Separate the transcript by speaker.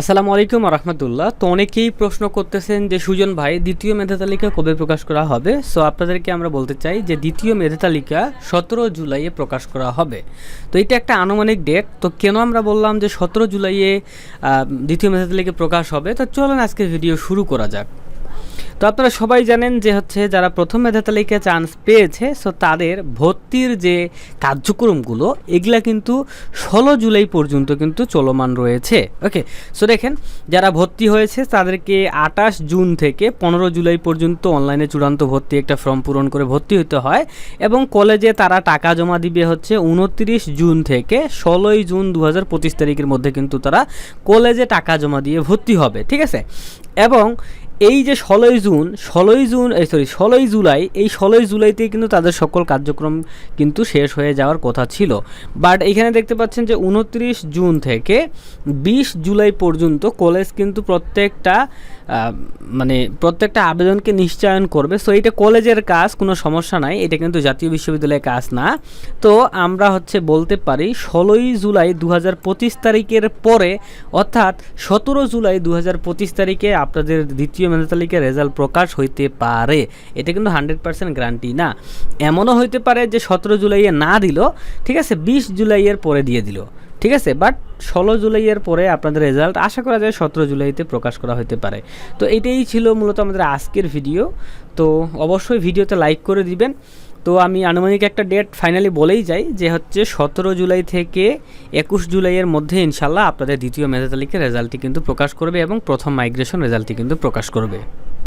Speaker 1: আসসালামু আলাইকুম রহমতুল্লাহ। তো অনেকেই প্রশ্ন করতেছেন যে, সুজন ভাই, দ্বিতীয় মেধা তালিকা কবে প্রকাশ করা হবে? সো আপনাদেরকে আমরা বলতে চাই যে, দ্বিতীয় মেধা তালিকা সতেরো জুলাইয়ে প্রকাশ করা হবে। তো এটা একটা আনুমানিক ডেট তো কেন আমরা বললাম যে, সতেরো জুলাইয়ে দ্বিতীয় মেধা তালিকা প্রকাশ হবে? তো চলেন আজকে ভিডিও শুরু করা যাক। তো আপনারা সবাই জানেন যে হচ্ছে যারা প্রথম মেধা তালিকায় চান্স পেয়েছে সো তাদের ভর্তির যে কার্যক্রমগুলো, এগুলা কিন্তু ষোলো জুলাই পর্যন্ত কিন্তু চলমান রয়েছে। ওকে সো দেখেন, যারা ভর্তি হয়েছে, তাদেরকে আঠাশ জুন থেকে পনেরো জুলাই পর্যন্ত অনলাইনে চূড়ান্ত ভর্তি একটা ফর্ম পূরণ করে ভর্তি হতে হয় এবং কলেজে তারা টাকা জমা দিবে হচ্ছে উনত্রিশ জুন থেকে ষোলোই জুন দু হাজার পঁচিশ তারিখের মধ্যে কিন্তু তারা কলেজে টাকা জমা দিয়ে ভর্তি হবে, ঠিক আছে? এবং এই যে ষোলোই জুন ষোলোই জুন সরি ষোলোই জুলাই, এই ষোলোই জুলাইতে কিন্তু তাদের সকল কার্যক্রম কিন্তু শেষ হয়ে যাওয়ার কথা ছিল। বাট এখানে দেখতে পাচ্ছেন যে উনত্রিশ জুন থেকে বিশ জুলাই পর্যন্ত কলেজ কিন্তু প্রত্যেকটা মানে প্রত্যেকটা আবেদনকে নিশ্চয়ন করবে। সো এটা কলেজের কাজ, কোনো সমস্যা নাই। এটা কিন্তু জাতীয় বিশ্ববিদ্যালয়ের কাজ না। তো আমরা হচ্ছে বলতে পারি, ষোলোই জুলাই দু হাজার পঁচিশ তারিখের পরে, অর্থাৎ সতেরো জুলাই দু হাজার পঁচিশ তারিখে আপনাদের দ্বিতীয় মেধা তালিকার রেজাল্ট প্রকাশ হইতে পারে। এটা কিন্তু হান্ড্রেড পার্সেন্ট গ্যারান্টি না। এমনও হইতে পারে যে সতেরো জুলাইয়ে না দিল, ঠিক আছে, বিশ জুলাইয়ের পরে দিয়ে দিল, ঠিক আছে বাট ষোলো জুলাইয়ের পরে আপনাদের রেজাল্ট আশা করা যায় সতেরো জুলাইতে প্রকাশ করা হতে পারে। তো এটাই ছিল মূলত আমাদের আজকের ভিডিও। তো অবশ্যই ভিডিওতে লাইক করে দিবেন। তো আমি আনুমানিক একটা ডেট ফাইনালি বলেই যাই যে হচ্ছে সতেরো জুলাই থেকে একুশ জুলাইয়ের মধ্যে ইনশাল্লাহ আপনাদের দ্বিতীয় মেধা রেজাল্টটি কিন্তু প্রকাশ করবে এবং প্রথম মাইগ্রেশন রেজাল্টটি কিন্তু প্রকাশ করবে।